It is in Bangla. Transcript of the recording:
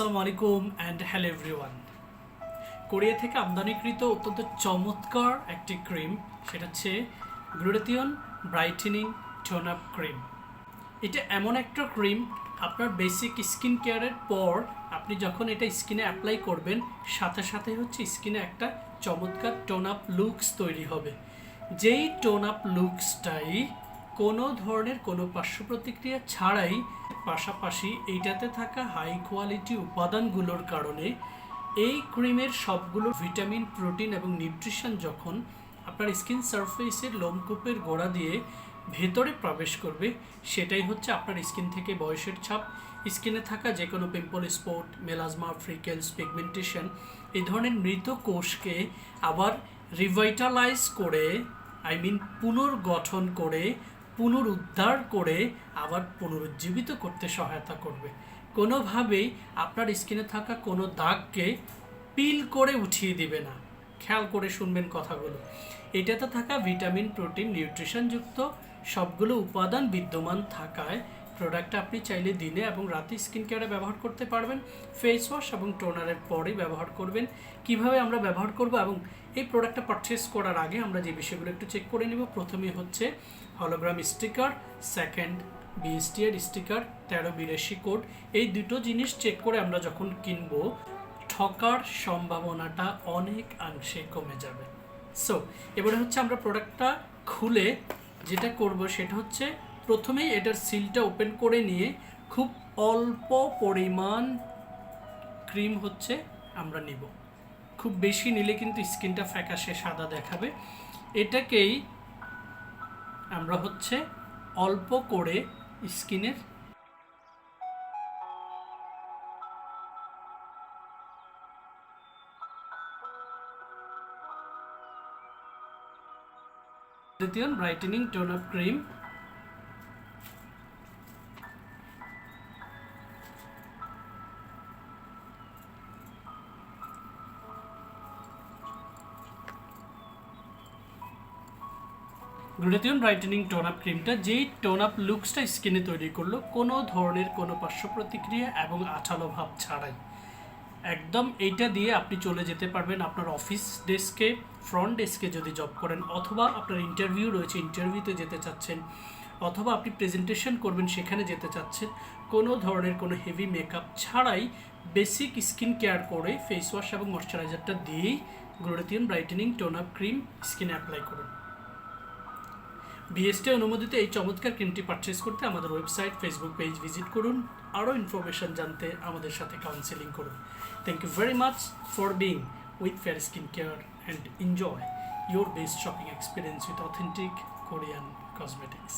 আসসালামু আলাইকুম অ্যান্ড হ্যালো এভরিওয়ান কোরিয়া থেকে আমদানিকৃত অত্যন্ত চমৎকার একটি ক্রিম, সেটা হচ্ছে glutathione brightening tone up cream. এটা এমন একটা ক্রিম, আপনার বেসিক স্কিন কেয়ারের পর আপনি যখন এটা স্কিনে অ্যাপ্লাই করবেন, সাথে সাথে হচ্ছে স্কিনে একটা চমৎকার টোন আপ লুকস তৈরি হবে। যেই টোন আপ লুকসটাই কোনো ধরনের কোনো পার্শ্ব প্রতিক্রিয়া ছাড়াই পাশাপাশি এইটাতে থাকা হাই কোয়ালিটি উপাদানগুলোর কারণে এই ক্রিমের সবগুলো ভিটামিন প্রোটিন এবং নিউট্রিশন যখন আপনার স্কিন সারফেসের লোমকূপের গোড়া দিয়ে ভেতরে প্রবেশ করবে, সেটাই হচ্ছে আপনার স্কিন থেকে বয়সের ছাপ। স্কিনে থাকা যে কোনো pimple spot melasma freckles pigmentation এই ধরনের মৃত কোষকে আবার রিভাইটালাইজ করে আই মিন পুনর্গঠন করে পুনরুদ্ধার করে আবার পুনরুজ্জীবিত করতে সহায়তা করবে। কোনোভাবেই আপনার স্কিনে থাকা কোনো দাগকে পিল করে উঠিয়ে দিবে না। খেয়াল করে শুনবেন কথাগুলো। এটাতে থাকা ভিটামিন, প্রোটিন, নিউট্রিশনযুক্ত সবগুলো উপাদান বিদ্যমান থাকায় প্রোডাক্টটা আপনি চাইলে দিনে এবং রাতে স্কিন কেয়ারে ব্যবহার করতে পারবেন ফেস ওয়াশ এবং টোনারের পরে ব্যবহার করবেন। কীভাবে আমরা ব্যবহার করব এবং এই প্রোডাক্টটা পারচেস করার আগে আমরা যে বিষয়গুলো একটু চেক করে নিব, প্রথমে হচ্ছে hologram sticker second BSTI sticker তেরো বিরাশি কোড এই দুটো জিনিস চেক করে আমরা যখন কিনবো, ঠকার সম্ভাবনাটা অনেক অংশে কমে যাবে। সো এবারে হচ্ছে আমরা প্রোডাক্টটা খুলে যেটা করব সেটা হচ্ছে প্রথমেই এটার সিলটা ওপেন করে নিয়ে খুব অল্প পরিমাণ ক্রিম হচ্ছে আমরা নিব। খুব বেশি নিলে কিন্তু স্কিনটা ফ্যাকাশে সাদা দেখাবে। এটাকেই আমরা হচ্ছে অল্প করে স্কিনের দ্বিতীয় brightening tone up cream glutathione brightening tone up ক্রিমটা যেই টোন আপ লুকসটা স্কিনে তৈরি করল, কোনো ধরনের কোনো পার্শ্ব প্রতিক্রিয়া এবং আঠালো ভাব ছাড়াই। একদম এইটা দিয়ে আপনি চলে যেতে পারবেন আপনার অফিস ডেস্কে, ফ্রন্ট ডেস্কে যদি জব করেন, অথবা আপনার ইন্টারভিউ রয়েছে, ইন্টারভিউতে যেতে চাচ্ছেন, অথবা আপনি প্রেজেন্টেশন করবেন, সেখানে যেতে চাচ্ছেন, কোনো ধরনের কোনো হেভি মেকআপ ছাড়াই বেসিক স্কিন কেয়ার করে ফেস ওয়াশ এবং ময়শ্চারাইজারটা দিয়েই glutathione brightening tone up cream স্কিনে অ্যাপ্লাই করুন। বিএসটি অনুমোদিত এই চমৎকার ক্রিমটি পারচেস করতে আমাদের ওয়েবসাইট ফেসবুক পেজ ভিজিট করুন। আরও ইনফরমেশন জানতে আমাদের সাথে কাউন্সেলিং করুন। Thank you very much for being with Fair Skin Care and enjoy your best shopping experience with authentic Korean cosmetics